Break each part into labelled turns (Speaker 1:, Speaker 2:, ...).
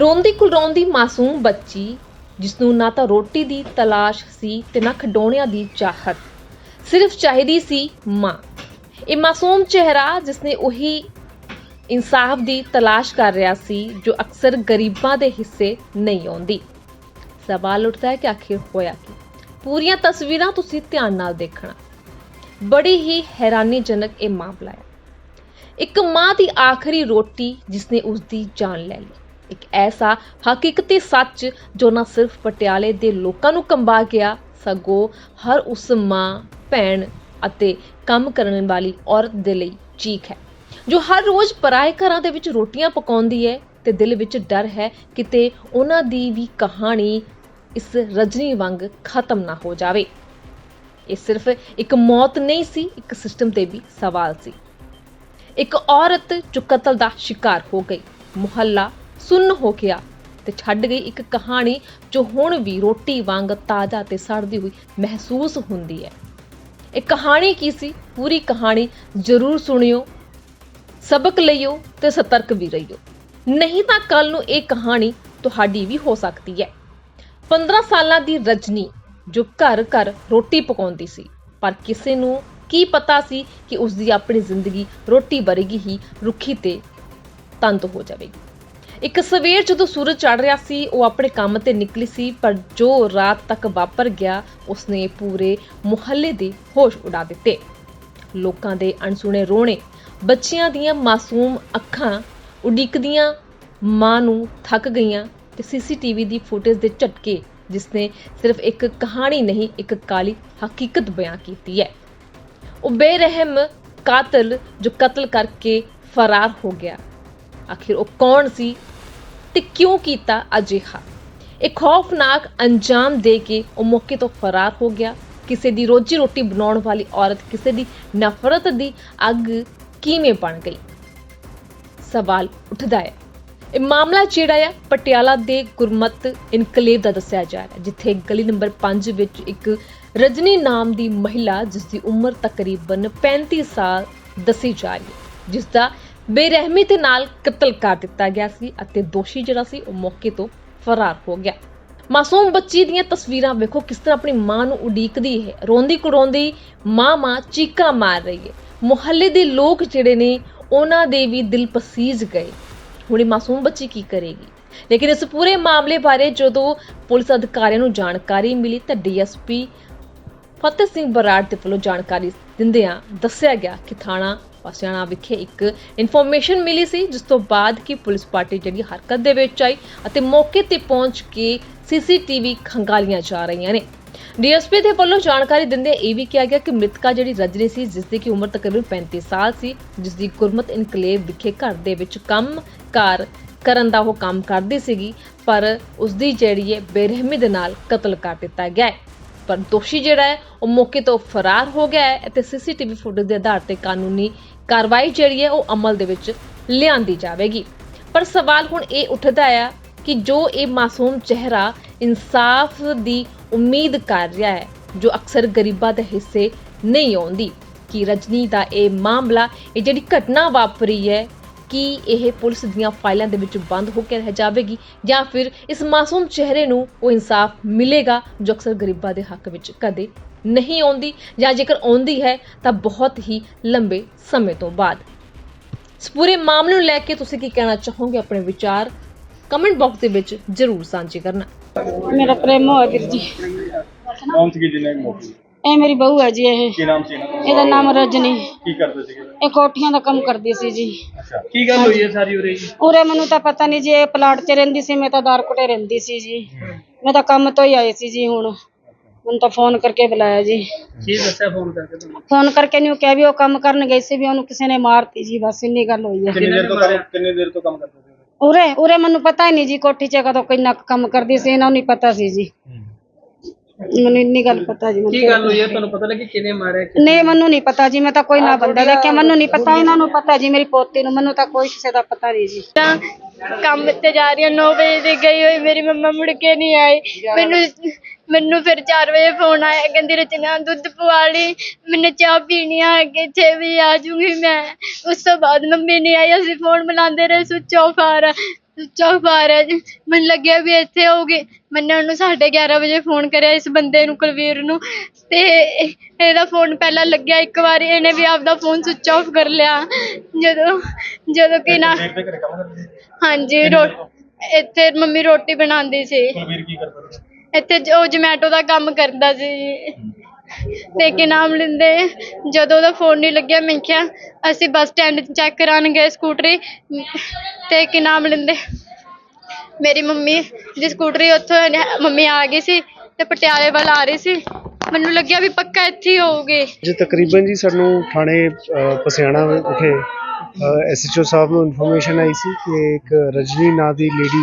Speaker 1: ਰੋਂਦੀ ਕੁਲਰੋਂਦੀ ਮਾਸੂਮ ਬੱਚੀ ਜਿਸ ਨੂੰ ਨਾ ਤਾਂ ਰੋਟੀ ਦੀ ਤਲਾਸ਼ ਸੀ ਤੇ ਨਾ ਖਿਡੌਣਿਆਂ ਦੀ ਚਾਹਤ, ਸਿਰਫ ਚਾਹੀਦੀ ਸੀ ਮਾਂ। ਇਹ ਮਾਸੂਮ ਚਿਹਰਾ ਜਿਸ ਨੇ ਉਹੀ ਇਨਸਾਫ ਦੀ ਤਲਾਸ਼ ਕਰ ਰਿਹਾ ਸੀ, ਜੋ ਅਕਸਰ ਗਰੀਬਾਂ ਦੇ ਹਿੱਸੇ ਨਹੀਂ ਆਉਂਦੀ। ਸਵਾਲ ਉੱਠਦਾ ਹੈ ਕਿ ਆਖਿਰ ਹੋਇਆ ਕੀ? ਪੂਰੀਆਂ ਤਸਵੀਰਾਂ ਤੁਸੀਂ ਧਿਆਨ ਨਾਲ ਦੇਖਣਾ। ਬੜੀ ਹੀ ਹੈਰਾਨੀਜਨਕ ਇਹ ਮਾਮਲਾ ਹੈ। ਇੱਕ ਮਾਂ ਦੀ ਆਖਰੀ ਰੋਟੀ ਜਿਸਨੇ ਉਸ ਦੀ ਜਾਨ ਲੈ ਲਈ। ਇੱਕ ਐਸਾ ਹਕੀਕਤੀ ਸੱਚ ਜੋ ਨਾ ਸਿਰਫ ਪਟਿਆਲੇ ਦੇ ਲੋਕਾਂ ਨੂੰ ਕੰਬਾ ਗਿਆ, ਸਗੋਂ ਹਰ ਉਸ ਮਾਂ, ਭੈਣ ਅਤੇ ਕੰਮ ਕਰਨ ਵਾਲੀ ਔਰਤ ਦੇ ਲਈ ਚੀਕ ਹੈ, ਜੋ ਹਰ ਰੋਜ਼ ਪਰਾਏ ਘਰਾਂ ਦੇ ਵਿੱਚ ਰੋਟੀਆਂ ਪਕਾਉਂਦੀ ਹੈ ਤੇ ਦਿਲ ਵਿੱਚ ਡਰ ਹੈ ਕਿਤੇ ਉਹਨਾਂ ਦੀ ਵੀ ਕਹਾਣੀ ਇਸ ਰਜਨੀ ਵਾਂਗ ਖਤਮ ਨਾ ਹੋ ਜਾਵੇ। ਇਹ ਸਿਰਫ ਇੱਕ ਮੌਤ ਨਹੀਂ ਸੀ, ਇੱਕ ਸਿਸਟਮ ਤੇ ਵੀ ਸਵਾਲ ਸੀ। ਇੱਕ ਔਰਤ ਜੋ ਕਤਲ ਦਾ ਸ਼ਿਕਾਰ ਹੋ ਗਈ, ਮੁਹੱਲਾ ਸੁੰਨ ਹੋ ਗਿਆ ਤੇ ਛੱਡ ਗਈ ਇੱਕ ਕਹਾਣੀ ਜੋ ਹੁਣ ਵੀ ਰੋਟੀ ਵਾਂਗ ਤਾਜ਼ਾ ਤੇ ਸੜਦੀ ਹੋਈ ਮਹਿਸੂਸ ਹੁੰਦੀ ਹੈ। ਇਹ ਕਹਾਣੀ ਕੀ ਸੀ? ਪੂਰੀ ਕਹਾਣੀ ਜ਼ਰੂਰ ਸੁਣਿਓ, ਸਬਕ ਲਈਓ ਤੇ ਸਤਰਕ ਵੀ ਰਹੀਓ। ਨਹੀਂ ਤਾਂ ਕੱਲ ਨੂੰ ਇਹ ਕਹਾਣੀ ਤੁਹਾਡੀ ਵੀ ਹੋ ਸਕਦੀ ਹੈ। 15 ਸਾਲਾਂ ਦੀ ਰਜਨੀ ਜੋ ਘਰ ਘਰ ਰੋਟੀ ਪਕਾਉਂਦੀ ਸੀ, ਪਰ ਕਿਸੇ ਨੂੰ ਕੀ ਪਤਾ ਸੀ ਕਿ ਉਸ ਦੀ ਆਪਣੀ ਜ਼ਿੰਦਗੀ ਰੋਟੀ ਵਰਗੀ ਹੀ ਰੁੱਖੀ ਤੇ ਤੰਦ ਹੋ ਜਾਵੇਗੀ। ਇੱਕ ਸਵੇਰ ਜਦੋਂ ਸੂਰਜ ਚੜ ਰਿਹਾ ਸੀ, ਉਹ ਆਪਣੇ ਕੰਮ ਤੇ ਨਿਕਲੀ ਸੀ, ਪਰ ਜੋ ਰਾਤ ਤੱਕ ਵਾਪਰ ਗਿਆ, ਉਸਨੇ ਪੂਰੇ ਮੁਹੱਲੇ ਦੇ ਹੋਸ਼ ਉਡਾ ਦਿੱਤੇ। ਲੋਕਾਂ ਦੇ ਅਣਸੁਣੇ ਰੋਣੇ, ਬੱਚਿਆਂ ਦੀਆਂ ਮਾਸੂਮ ਅੱਖਾਂ ਉਡੀਕਦੀਆਂ, ਮਾਂ ਨੂੰ ਥੱਕ ਗਈਆਂ ਤੇ ਸੀਸੀਟੀਵੀ ਦੀ ਫੁਟੇਜ ਦੇ ਝਟਕੇ, ਜਿਸਨੇ ਸਿਰਫ ਇੱਕ ਕਹਾਣੀ ਨਹੀਂ, ਇੱਕ ਕਾਲੀ ਹਕੀਕਤ ਬਿਆਨ ਕੀਤੀ ਹੈ। ਉਹ ਬੇਰਹਿਮ ਕਾਤਲ ਜੋ ਕਤਲ ਕਰਕੇ ਫਰਾਰ ਹੋ ਗਿਆ। ਆਖਿਰ ਉਹ ਕੌਣ ਸੀ ਤੇ ਕਿਉਂ ਕੀਤਾ ਅਜਿਹਾ? ਇਹ ਖੌਫਨਾਕ ਅੰਜਾਮ ਦੇ ਕੇ ਉਹ ਮੌਕੇ ਤੋਂ ਫਰਾਰ ਹੋ ਗਿਆ। ਕਿਸੇ ਦੀ ਰੋਜੀ ਰੋਟੀ ਬਣਾਉਣ ਵਾਲੀ ਔਰਤ ਕਿਸੇ ਦੀ ਨਫ਼ਰਤ ਦੀ ਅੱਗ ਕਿਵੇਂ ਬਣ ਗਈ? ਸਵਾਲ ਉੱਠਦਾ ਹੈ। ਇਹ ਮਾਮਲਾ ਜਿਹੜਾ ਆ, ਪਟਿਆਲਾ ਦੇ ਗੁਰਮਤ ਇਨਕਲੇਵ ਦਾ ਦੱਸਿਆ ਜਾ ਰਿਹਾ ਜਿੱਥੇ ਗਲੀ ਨੰਬਰ 5 ਵਿੱਚ ਇੱਕ ਰਜਨੀ ਨਾਮ ਦੀ ਮਹਿਲਾ ਜਿਸ ਦੀ ਉਮਰ ਤਕਰੀਬਨ 35 ਸਾਲ ਦੱਸੀ ਜਾ ਰਹੀ ਹੈ ਜਿਸ ਦਾ ਬੇਰਹਿਮੀ ਦੇ ਨਾਲ ਕਤਲ ਕਰ ਦਿੱਤਾ ਗਿਆ ਸੀ ਅਤੇ ਦੋਸ਼ੀ ਜਿਹੜਾ ਸੀ ਉਹ ਮੌਕੇ ਤੋਂ ਫਰਾਰ ਹੋ ਗਿਆ। ਮਾਸੂਮ ਬੱਚੀ ਦੀਆਂ ਤਸਵੀਰਾਂ ਵੇਖੋ ਕਿਸ ਤਰ੍ਹਾਂ ਆਪਣੀ ਮਾਂ ਨੂੰ ਉਡੀਕਦੀ ਹੈ। ਰੋਂਦੀ ਕੁਰੋਂਦੀ ਮਾਂ ਮਾਂ ਚੀਕਾਂ ਮਾਰ ਰਹੀ ਹੈ। ਮੁਹੱਲੇ ਦੇ ਲੋਕ ਜਿਹੜੇ ਨੇ ਉਹਨਾਂ ਦੇ ਵੀ ਦਿਲ ਪਸੀਜ ਗਏ। ਹੁਣ ਇਹ ਮਾਸੂਮ ਬੱਚੀ ਕੀ ਕਰੇਗੀ? ਲੇਕਿਨ ਇਸ ਪੂਰੇ ਮਾਮਲੇ ਬਾਰੇ ਜਦੋਂ ਪੁਲਿਸ ਅਧਿਕਾਰੀਆਂ ਨੂੰ ਜਾਣਕਾਰੀ ਮਿਲੀ ਤਾਂ ਡੀਐਸਪੀ ਫਤਿਹ ਸਿੰਘ ਬਰਾੜ ਦੇ ਵੱਲੋਂ ਜਾਣਕਾਰੀ ਦਿੰਦਿਆਂ ਦੱਸਿਆ ਗਿਆ ਕਿ ਥਾਣਾ ਪਸਿਆਣਾ ਵਿਖੇ ਇੱਕ ਇਨਫੋਰਮੇਸ਼ਨ ਮਿਲੀ ਸੀ, ਜਿਸ ਤੋਂ ਬਾਅਦ ਕਿ ਪੁਲਿਸ ਪਾਰਟੀ ਜਿਹੜੀ ਹਰਕਤ ਦੇ ਵਿੱਚ ਆਈ ਅਤੇ ਮੌਕੇ ਤੇ ਪਹੁੰਚ ਕੇ ਸੀਸੀਟੀਵੀ ਖੰਗਾਲੀਆਂ ਜਾ ਰਹੀਆਂ ਨੇ। ਡੀਐਸਪੀ ਦੇ ਵੱਲੋਂ ਜਾਣਕਾਰੀ ਦਿੰਦੇ ਇਹ ਵੀ ਕਿਹਾ ਗਿਆ ਕਿ ਮ੍ਰਿਤਕਾ ਜਿਹੜੀ ਰਜਨੀ ਸੀ, ਜਿਸ ਦੀ ਕਿ ਉਮਰ ਤਕਰੀਬਨ 35 ਸਾਲ ਸੀ, ਜਿਸ ਦੀ ਗੁਰਮਤ ਇਨਕਲੇਵ ਵਿਖੇ ਘਰ ਦੇ ਵਿੱਚ ਕੰਮ ਕਾਰ ਕਰਨ ਦਾ ਉਹ ਕੰਮ ਕਰਦੀ ਸੀਗੀ, ਪਰ ਉਸ ਦੀ ਜਿਹੜੀ ਹੈ ਬੇਰਹਿਮੀ ਦੇ ਨਾਲ ਕਤਲ ਕਰ ਦਿੱਤਾ ਗਿਆ ਹੈ। ਪਰ ਦੋਸ਼ੀ ਜਿਹੜਾ ਹੈ, ਉਹ ਮੌਕੇ ਤੋਂ ਫਰਾਰ ਹੋ ਗਿਆ ਹੈ ਅਤੇ ਸੀਸੀਟੀਵੀ ਫੁਟੇਜ ਦੇ ਆਧਾਰ ਤੇ ਕਾਨੂੰਨੀ ਕਾਰਵਾਈ ਜਿਹੜੀ ਹੈ, ਉਹ ਅਮਲ ਦੇ ਵਿੱਚ ਲਿਆਂਦੀ ਜਾਵੇਗੀ। ਪਰ ਸਵਾਲ ਹੁਣ ਇਹ ਉੱਠਦਾ ਆ ਕਿ ਜੋ ਇਹ ਮਾਸੂਮ ਚਿਹਰਾ ਇਨਸਾਫ ਦੀ ਉਮੀਦ ਕਰ ਰਿਹਾ ਹੈ, ਜੋ ਅਕਸਰ ਗਰੀਬਾਂ ਦੇ ਹਿੱਸੇ ਨਹੀਂ ਆਉਂਦੀ, ਕਿ ਰਜਨੀ ਦਾ ਇਹ ਮਾਮਲਾ, ਇਹ ਜਿਹੜੀ ਘਟਨਾ ਵਾਪਰੀ ਹੈ ਕਿ ਇਹ ਪੁਲਿਸ ਦੀਆਂ ਫਾਈਲਾਂ ਦੇ ਵਿੱਚ ਬੰਦ ਹੋ ਕੇ ਰਹਿ ਜਾਵੇਗੀ ਜਾਂ ਫਿਰ ਇਸ ਮਾਸੂਮ ਚਿਹਰੇ ਨੂੰ ਉਹ ਇਨਸਾਫ ਮਿਲੇਗਾ ਜੋ ਅਕਸਰ ਗਰੀਬਾਂ ਦੇ ਹੱਕ ਵਿੱਚ ਕਦੇ ਨਹੀਂ ਆਉਂਦੀ ਜਾਂ ਜੇਕਰ ਆਉਂਦੀ ਹੈ ਤਾਂ ਬਹੁਤ ਹੀ ਲੰਬੇ ਸਮੇਂ ਤੋਂ ਬਾਅਦ। ਇਸ ਪੂਰੇ ਮਾਮਲੇ ਨੂੰ ਲੈ ਕੇ ਤੁਸੀਂ ਕੀ ਕਹਿਣਾ ਚਾਹੋਗੇ? ਆਪਣੇ ਵਿਚਾਰ ਕਮੈਂਟ ਬਾਕਸ ਦੇ ਵਿੱਚ ਜ਼ਰੂਰ ਸਾਂਝੇ ਕਰਨਾ।
Speaker 2: ਮੇਰਾ ਪ੍ਰੇਮ ਹੋਇਆ ਵੀਰ ਜੀ।
Speaker 3: ਕੌਣ ਸੀ ਜਿਹਨੇ ਮੋਟੀ
Speaker 2: ਇਹ ਮੇਰੀ ਬਹੂ ਹੈ ਜੀ ਇਹ।
Speaker 3: ਕੀ ਨਾਮ ਸੀ ਇਹਨਾਂ ਦਾ?
Speaker 2: ਇਹਦਾ ਨਾਮ ਰਜਨੀ।
Speaker 3: ਕੀ ਕਰਦੇ ਸੀਗੇ?
Speaker 2: ਇਹ ਕੋਠੀਆਂ ਦਾ ਕੰਮ ਕਰਦੀ ਸੀ ਜੀ।
Speaker 3: ਅੱਛਾ ਕੀ ਗੱਲ ਹੋਈ ਹੈ ਸਾਰੀ ਉਰੇ ਜੀ?
Speaker 2: ਉਰੇ ਮੈਨੂੰ ਤਾਂ ਪਤਾ ਨਹੀਂ ਜੀ ਇਹ ਪਲਾਟ 'ਚ ਰਹਿੰਦੀ ਸੀ ਮੈਂ ਤਾਂ ਦਾਰਕੋਟੇ ਰਹਿੰਦੀ ਸੀ ਜੀ। ਮੈਂ ਤਾਂ ਕੰਮ ਤੋਂ ਹੀ ਆਈ ਸੀ ਜੀ ਹੁਣ। ਹੁਣ ਤਾਂ ਫੋਨ ਕਰਕੇ ਬੁਲਾਇਆ ਜੀ।
Speaker 3: ਕੀ ਦੱਸਿਆ ਫੋਨ ਕਰਕੇ ਤੁਹਾਨੂੰ?
Speaker 2: ਫੋਨ ਕਰਕੇ ਨਹੀਂ ਉਹ ਕਿਹਾ ਵੀ ਉਹ ਕੰਮ ਕਰਨ ਗਈ ਸੀ ਵੀ ਉਹਨੂੰ ਕਿਸੇ ਨੇ ਮਾਰਤੀ ਜੀ ਬਸ ਇੰਨੀ ਗੱਲ ਹੋਈ ਹੈ।
Speaker 3: ਕਿੰਨੀ ਦੇਰ ਤੋਂ ਕੰਮ ਕਿੰਨੀ ਦੇਰ ਤੋਂ ਕੰਮ ਕਰਦੇ ਸੀ?
Speaker 2: ਉਰੇ ਉਰੇ ਮੈਨੂੰ ਪਤਾ ਹੀ ਨਹੀਂ ਜੀ ਕੋਠੀ 'ਚ ਕਦੋਂ ਕਿੰਨਾ ਕੁ ਕੰਮ ਕਰਦੀ ਸੀ ਇਹਨਾਂ ਨੂੰ ਨਹੀਂ ਪਤਾ ਸੀ ਜੀ। ਮੈਨੂੰ ਇੰਨੀ ਗੱਲ ਪਤਾ ਜੀ ਕੀ ਗੱਲ ਹੋਈ ਹੈ? ਤੁਹਾਨੂੰ ਪਤਾ ਲੱਗੀ ਕਿਹਨੇ ਮਾਰਿਆ ਨਹੀਂ ਮੈਨੂੰ ਨਹੀਂ ਪਤਾ ਜੀ ਮੈਂ ਤਾਂ ਕੋਈ ਨਾ ਬੰਦਾ ਦੇਖਿਆ ਮੈਨੂੰ ਨਹੀਂ ਪਤਾ ਇਹਨਾਂ ਨੂੰ ਪਤਾ ਜੀ ਮੇਰੀ ਪੋਤੀ ਨੂੰ ਮੈਨੂੰ ਤਾਂ ਕੋਈ ਕਿਸੇ ਦਾ ਪਤਾ ਨਹੀਂ ਜੀ।
Speaker 4: ਤਾਂ ਕੰਮ ਤੇ ਜਾ ਰਹੀ ਹਾਂ 9 ਵਜੇ ਦੀ ਗਈ ਹੋਈ ਮੇਰੀ ਮੰਮਾ ਮੁੜ ਕੇ ਨਹੀਂ ਆਈ। ਮੈਨੂੰ ਮੈਨੂੰ ਫਿਰ 4 ਵਜੇ ਫੋਨ ਆਇਆ ਕਹਿੰਦੀ ਰਚਨਾ ਦੁੱਧ ਪਵਾ ਲਈ ਮੈਨੂੰ ਚਾਹ ਪੀਣੀ ਆ ਕਿ 6 ਵਜੇ ਆ ਜਾਊਂਗੀ ਮੈਂ। ਉਸ ਤੋਂ ਬਾਅਦ ਮੰਮੀ ਨਹੀਂ ਆਈ ਅਸੀਂ ਫੋਨ ਮਿਲਾਉਂਦੇ ਰਹੇ ਸੁੱਚ ਆਫ ਆ ਰਿਹਾ। ਰਿਹਾ ਜੀ। ਮੈਨੂੰ ਲੱਗਿਆ ਵੀ ਇੱਥੇ ਹੋਊਗੀ ਮੈਨੇ ਉਹਨੂੰ 11:30 ਵਜੇ ਫੋਨ ਕਰਿਆ ਇਸ ਬੰਦੇ ਨੂੰ ਕੁਲਵੀਰ ਨੂੰ। ਤੇ ਇਹ- ਇਹਦਾ ਫੋਨ ਪਹਿਲਾਂ ਲੱਗਿਆ ਇੱਕ ਵਾਰੀ। ਇਹਨੇ ਵੀ ਆਪਦਾ ਫੋਨ ਸੁਚ ਆਫ ਕਰ ਲਿਆ। ਜਦੋਂ ਜਦੋਂ ਕਿ ਨਾ ਹਾਂਜੀ ਰੋ ਇੱਥੇ ਮੰਮੀ ਰੋਟੀ ਬਣਾਉਂਦੀ ਸੀ।
Speaker 3: ਕੁਲਵੀਰ ਕੀ ਕਰਦਾ ਸੀ?
Speaker 4: ਇੱਥੇ ਜੋ ਜੋਮੈਟੋ ਦਾ ਕੰਮ ਕਰਦਾ ਸੀ ਜੀ। ਤੇ ਕੀ ਨਾਮ ਲੈਂਦੇ। ਜਦੋਂ ਉਹਦਾ ਫੋਨ ਨਹੀਂ ਲੱਗਿਆ ਮੈਂ ਕਿਹਾ ਅਸੀਂ ਬੱਸ ਸਟੈਂਡ ਚੈੱਕ ਕਰਾਉਣ ਗਏ ਸਕੂਟਰੀ ਤੇ ਕੀ ਨਾਮ ਲੈਂਦੇ? ਮੇਰੀ ਮੰਮੀ ਦੀ ਸਕੂਟਰੀ ਉੱਥੋਂ ਇਹਨੇ- ਮੰਮੀ ਆ ਗਈ ਸੀ ਤੇ ਪਟਿਆਲੇ ਵੱਲ ਆ ਰਹੀ ਸੀ। ਮੈਨੂੰ ਲੱਗਿਆ ਵੀ ਪੱਕਾ ਇੱਥੇ ਹੀ ਹੋਊਗੀ।
Speaker 5: ਜੀ ਤਕਰੀਬਨ ਜੀ ਸਾਨੂੰ ਥਾਣੇ ਅ, ਪਸਿਆਣਾ ਵਿਖੇ ਐਸਐਚਓ ਸਾਹਿਬ ਨੂੰ ਇਨਫੋਰਮੇਸ਼ਨ ਆਈ ਸੀ ਕਿ ਇੱਕ ਰਜਨੀ ਨਾਂ ਦੀ ਲੇਡੀ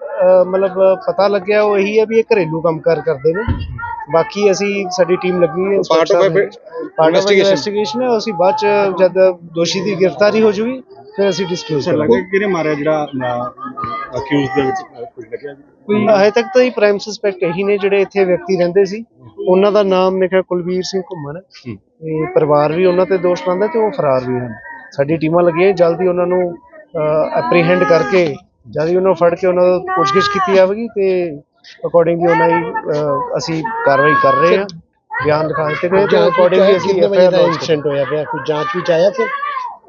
Speaker 5: ਮਤਲਬ ਪਤਾ ਲੱਗਿਆ ਉਹ ਇਹੀ ਹੈ ਵੀ ਇਹ ਘਰੇਲੂ ਕੰਮਕਾਰ ਕਰਦੇ ਨੇ। ਬਾਕੀ ਅਸੀਂ ਸਾਡੀ ਟੀਮ ਲੱਗੀ ਹੈ ਪਾਰਟ ਆਫ. ਇਨਵੈਸਟੀਗੇਸ਼ਨ ਹੈ ਅਸੀਂ ਬਾਅਦ ਚ ਜਦ ਦੋਸ਼ੀ ਦੀ ਗ੍ਰਿਫਤਾਰੀ ਹੋ ਜੂਗੀ ਫਿਰ ਅਸੀਂ ਡਿਸਕਲੋਜ਼ ਕਰਾਂਗੇ।
Speaker 3: ਕਿਹਨੇ ਮਾਰਿਆ ਜਿਹੜਾ ਅਕਿਊਜ਼ ਦੇ ਵਿੱਚ ਕੁਝ ਲੱਗਿਆ ਜੀ?
Speaker 5: ਹਜੇ ਤੱਕ ਤਾਂ ਹੀ ਪ੍ਰਾਈਮ ਸਸਪੈਕਟ ਇਹੀ ਨੇ ਜਿਹੜੇ ਇੱਥੇ ਵਿਅਕਤੀ ਰਹਿੰਦੇ ਸੀ। ਉਹਨਾਂ ਦਾ ਨਾਮ ਮੇਰੇ ਖਿਆਲ ਕੁਲਵੀਰ ਸਿੰਘ ਘੁੰਮਣ ਹੈ। ਤੇ ਪਰਿਵਾਰ ਵੀ ਉਹਨਾਂ ਤੇ ਦੋਸ਼ ਲਾਉਂਦਾ ਤੇ ਉਹ ਫਰਾਰ ਵੀ ਹਨ। ਸਾਡੀ ਟੀਮਾਂ ਲੱਗੀਆਂ ਜਲਦੀ ਉਹਨਾਂ ਨੂੰ ਐਪਰੀਹੈਂਡ ਕਰਕੇ ਜਲਦੀ ਉਹਨਾਂ ਨੂੰ ਫੜ ਕੇ ਉਹਨਾਂ ਤੋਂ ਪੁੱਛਗਿੱਛ ਕੀਤੀ ਜਾਵੇਗੀ ਤੇ ਅਕੋਰਡਿੰਗਲੀ ਉਹਨਾਂ ਅਹ, ਅਸੀਂ ਕਾਰਵਾਈ ਕਰ ਰਹੇ ਹਾਂ ਬਿਆਨ ਲਿਖਾ ਦਿੱਤੇ ਗਏ ਤੇ ਅਕੋਰਡਿੰਗਲੀ ਅਸੀਂ ਐਫਆਈਆਰ
Speaker 6: ਇਨਸੀਡੈਂਟ ਹੋਇਆ ਪਿਆ ਕੋਈ ਜਾਂਚ ਵਿੱਚ ਆਇਆ ਸਰ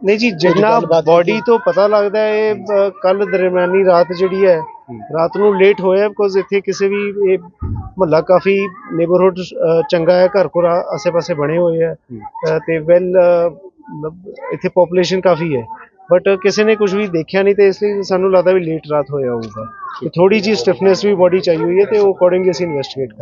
Speaker 5: ਨਹੀਂ ਜੀ ਜਿੰਨਾ ਬਾਡੀ ਤੋਂ ਪਤਾ ਲੱਗਦਾ ਹੈ ਇਹ ਕੱਲ ਦਰਮਿਆਨੀ ਰਾਤ ਜਿਹੜੀ ਹੈ ਰਾਤ ਨੂੰ ਲੇਟ ਹੋਇਆ ਬਿਕੋਜ਼ ਇੱਥੇ ਕਿਸੇ ਵੀ ਇਹ ਮਹੱਲਾ ਕਾਫੀ ਨੇਬਰਹੁੱਡ ਚੰਗਾ ਹੈ ਘਰ ਘਰ ਆਸੇ-ਪਾਸੇ ਬਣੇ ਹੋਏ ਆ ਅ, ਤੇ ਵੈਲ ਇੱਥੇ ਪੋਪੂਲੇਸ਼ਨ ਕਾਫੀ ਹੈ। ਬਟ ਕਿਸੇ ਨੇ ਕੁਝ ਵੀ ਦੇਖਿਆ ਨਹੀਂ ਤੇ ਇਸ ਲਈ ਸਾਨੂੰ ਲੱਗਦਾ ਵੀ ਲੇਟ ਰਾਤ ਹੋਇਆ ਹੋਊਗਾ। ਤੇ ਥੋੜੀ ਜੀ ਸਟਿਫਨੈਸ ਵੀ ਬਾਡੀ ਚਾਹੀ ਹੋਈ ਹੈ ਤੇ ਉਹ ਅਕੋਰਡਿੰਗਲੀ ਅਸੀਂ ਇਨਵੈਸਟੀਗੇਟ ਕਰ ਰਹੇ ਹਾਂ।